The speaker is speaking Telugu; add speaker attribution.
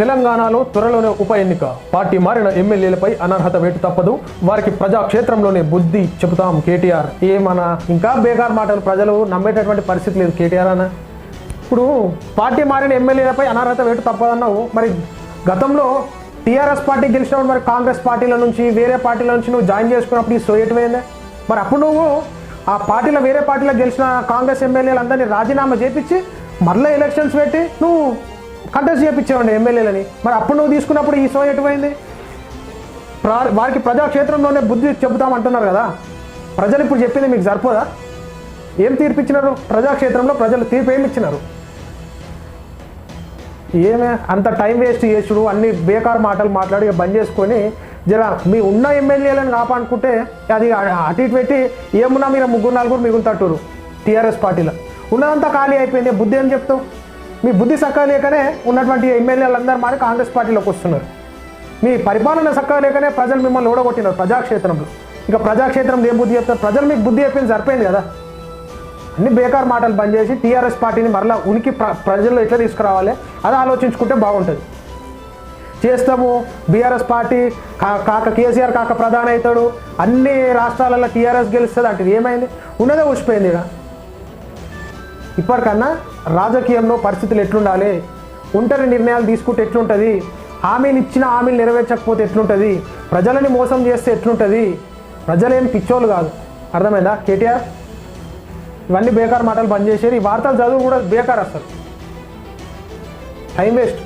Speaker 1: తెలంగాణలో త్వరలోనే ఉప ఎన్నిక. పార్టీ మారిన ఎమ్మెల్యేలపై అనర్హత వేటు తప్పదు. వారికి ప్రజాక్షేత్రంలోనే బుద్ధి చెబుతాం కేటీఆర్. ఏమన్నా ఇంకా బేకార్ మాటలు ప్రజలు నమ్మేటటువంటి పరిస్థితి లేదు కేటీఆర్ అన్న. ఇప్పుడు పార్టీ మారిన ఎమ్మెల్యేలపై అనర్హత వేటు తప్పదన్నావు. మరి గతంలో టీఆర్ఎస్ పార్టీ గెలిచినప్పుడు మరి కాంగ్రెస్ పార్టీల నుంచి వేరే పార్టీల నుంచి నువ్వు జాయిన్ చేసుకున్నప్పుడు ఈ సోయటమైందే మరి అప్పుడు నువ్వు ఆ పార్టీలో వేరే పార్టీలో గెలిచిన కాంగ్రెస్ ఎమ్మెల్యేలందరినీ రాజీనామా చేపించి మరలా ఎలక్షన్స్ పెట్టి నువ్వు కంటెస్ట్ చేయించావండి ఎమ్మెల్యేలని. మరి అప్పుడు నువ్వు తీసుకున్నప్పుడు ఈ సో ఎటువైంది ప్రా- వారికి ప్రజాక్షేత్రంలోనే బుద్ధి చెబుతామంటున్నారు కదా. ప్రజలు ఇప్పుడు చెప్పింది మీకు సరిపోదా? ఏం తీర్పు ఇచ్చినారు ప్రజాక్షేత్రంలో ప్రజలు తీర్పు ఏమి ఇచ్చినారు? ఏమే అంత టైం వేస్ట్ చేసుడు అన్ని బేకార్ మాటలు మాట్లాడి బంద్ చేసుకొని జర మీ ఉన్న ఎమ్మెల్యేలను కాపాడుకుంటే అది అటు ఇటు పెట్టి ఏమున్నా మీరు ముగ్గురు నలుగురు మిగులుతట్టురు టీఆర్ఎస్ పార్టీలో. ఉన్నదంతా ఖాళీ అయిపోయింది. బుద్ధి ఏం చెప్తావు? మీ బుద్ధి సక్కలేకనే లేకనే ఉన్నటువంటి ఎమ్మెల్యేలందరూ మారి కాంగ్రెస్ పార్టీలోకి వస్తున్నారు. మీ పరిపాలన చక్కగా లేకనే ప్రజలు మిమ్మల్ని ఓడగొట్టినారు ప్రజాక్షేత్రంలో. ఇంకా ప్రజాక్షేత్రంలో ఏం బుద్ధి చెప్తారు? ప్రజలు మీకు బుద్ధి చెప్పింది సరిపోయింది కదా? అన్ని బేకార్ మాటలు బంద్ చేసి టీఆర్ఎస్ పార్టీని మరలా ఉనికి ప్ర ప్రజల్లో ఎట్లా తీసుకురావాలి? అది ఆలోచించుకుంటే బాగుంటుంది. చేస్తాము బీఆర్ఎస్ పార్టీ కా- కాక కేసీఆర్ కాక ప్రధాన అవుతాడు అన్ని రాష్ట్రాలలో టీఆర్ఎస్ గెలుస్తుంది అంటే ఏమైంది? ఉన్నదే ఊసిపోయింది ఇక. ఇప్పటికన్నా రాజకీయంలో పరిస్థితులు ఎట్లుండాలి? ఒంటరి నిర్ణయాలు తీసుకుంటే ఎట్లుంటుంది? హామీలు ఇచ్చిన హామీలు నెరవేర్చకపోతే ఎట్లుంటుంది? ప్రజలని మోసం చేస్తే ఎట్లుంటుంది? ప్రజలేం పిచ్చోళ్ళు కాదు. అర్థమైందా? కేటీఆర్? ఇవన్నీ బేకార్ మాటలు బంద్ చేసేది. ఈ వార్తలు చదువు కూడా బేకార్ అసలు. Time waste.